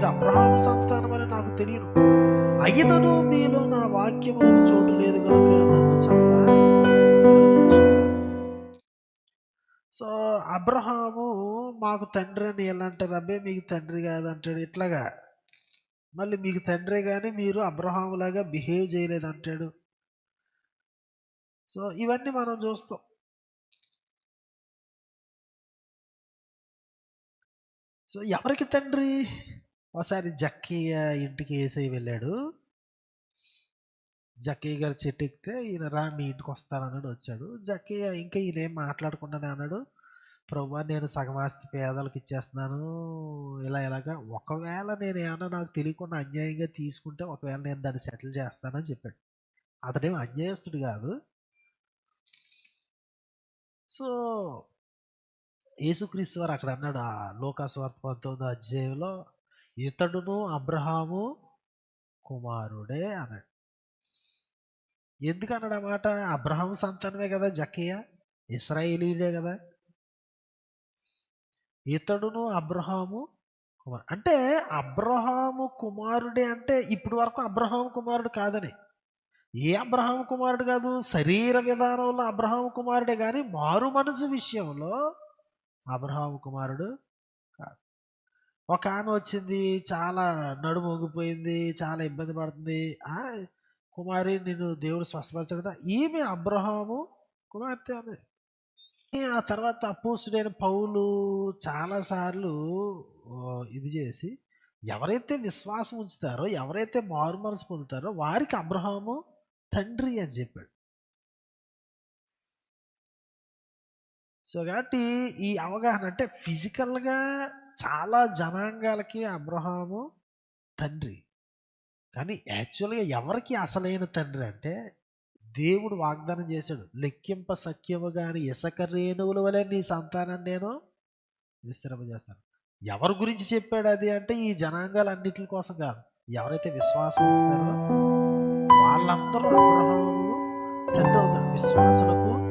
నాకు తెలియదు. అయినను మీలో నా వాక్యములకు చోటు లేదు కనుక నన్ను చాలా సో అబ్రహాము మాకు తండ్రి అని ఎలా అంటారు అబ్బే మీకు తండ్రి కాదు అంటాడు ఇట్లాగా. మళ్ళీ మీకు తండ్రే కానీ మీరు అబ్రహాములాగా బిహేవ్ చేయలేదు అంటాడు. సో ఇవన్నీ మనం చూస్తాం. సో ఎవరికి తండ్రి? ఒకసారి జక్కయ్య ఇంటికి ఏసై వెళ్ళాడు. జక్కయ్య గారు చెట్టు ఎక్కితే ఈయన రా మీ ఇంటికి వస్తానన్నాడు వచ్చాడు. జక్కయ్య ఇంకా ఈయన ఏం మాట్లాడకుండానే అన్నాడు. ప్రభు నేను సగమాస్తి పేదలకు ఇచ్చేస్తున్నాను. ఇలా ఇలాగా ఒకవేళ నేను ఏమన్నా నాకు తెలియకుండా అన్యాయంగా తీసుకుంటే ఒకవేళ నేను దాన్ని సెటిల్ చేస్తానని చెప్పాడు. అతడేం అన్యాయస్తుడు కాదు. సో యేసుక్రీస్తు వారు అక్కడ అన్నాడు ఆ లోకాస్వార్త పంతొమ్మిదో అధ్యాయంలో ఇతడును అబ్రహాము కుమారుడే అన్నాడు. ఎందుకు మాట అబ్రహాము సంతానమే కదా జక్కయ్య ఇస్రాయేలీడే కదా. ఇతడును అబ్రహాము కుమారు అంటే అబ్రహాము కుమారుడే అంటే ఇప్పటి వరకు అబ్రహాం కుమారుడు కాదని. ఏ అబ్రహాం కుమారుడు కాదు? శరీర విధానంలో అబ్రహాం కుమారుడే కానీ మారు మనసు విషయంలో అబ్రహాం కుమారుడు ఒక ఆమె వచ్చింది చాలా నడుము వంగిపోయింది చాలా ఇబ్బంది పడుతుంది. ఆ కుమారి నేను దేవుడు స్వస్థపరచు కదా. ఈమె అబ్రహాము కుమార్తె ఆమె. ఆ తర్వాత అపోసుడైన పౌలు చాలాసార్లు ఇది చేసి ఎవరైతే విశ్వాసం ఉంచుతారో ఎవరైతే మారు మనసు పొందుతారో వారికి అబ్రహాము తండ్రి అని చెప్పాడు. సో కాబట్టి ఈ అవగాహన అంటే ఫిజికల్గా చాలా జనాంగాలకి అబ్రహాము తండ్రి. కానీ యాక్చువల్గా ఎవరికి అసలైన తండ్రి అంటే దేవుడు వాగ్దానం చేశాడు. లెక్కింప సఖ్యము కానీ ఇసక రేణువుల వలె నీ సంతానాన్ని నేను విస్తరింపజేస్తాను. ఎవరి గురించి చెప్పాడు అది అంటే ఈ జనాంగాలన్నిటి కోసం కాదు. ఎవరైతే విశ్వాసం ఇస్తారో వాళ్ళందరూ అబ్రహాము తండ్రి అవుతాడు విశ్వాసులకు